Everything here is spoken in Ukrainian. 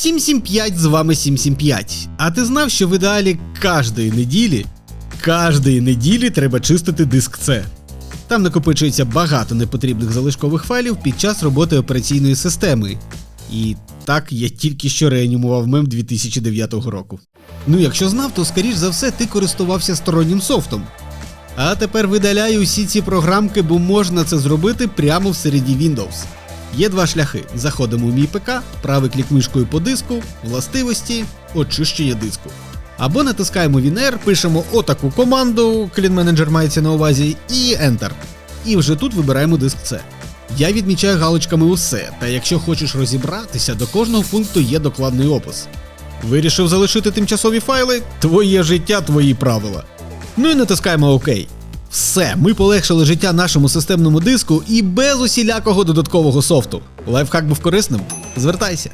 775 з вами 775. А ти знав, що в ідеалі кожної неділі, кожної неділі треба чистити диск C. Там накопичується багато непотрібних залишкових файлів під час роботи операційної системи. І так я тільки що реанімував мем 2009 року. Ну, якщо знав, то скоріш за все ти користувався стороннім софтом. А тепер видаляю усі ці програмки, бо можна це зробити прямо всередині Windows. Є два шляхи: заходимо в мій ПК, правий клік мишкою по диску, властивості, очищення диску. Або натискаємо WinR, пишемо отаку команду, Clean Manager мається на увазі, і Enter. І вже тут вибираємо диск C. Я відмічаю галочками усе, та якщо хочеш розібратися, до кожного пункту є докладний опис. Вирішив залишити тимчасові файли? Твоє життя, твої правила. Ну і натискаємо ОК. Все, ми полегшили життя нашому системному диску і без усілякого додаткового софту. Лайфхак був корисним? Звертайся.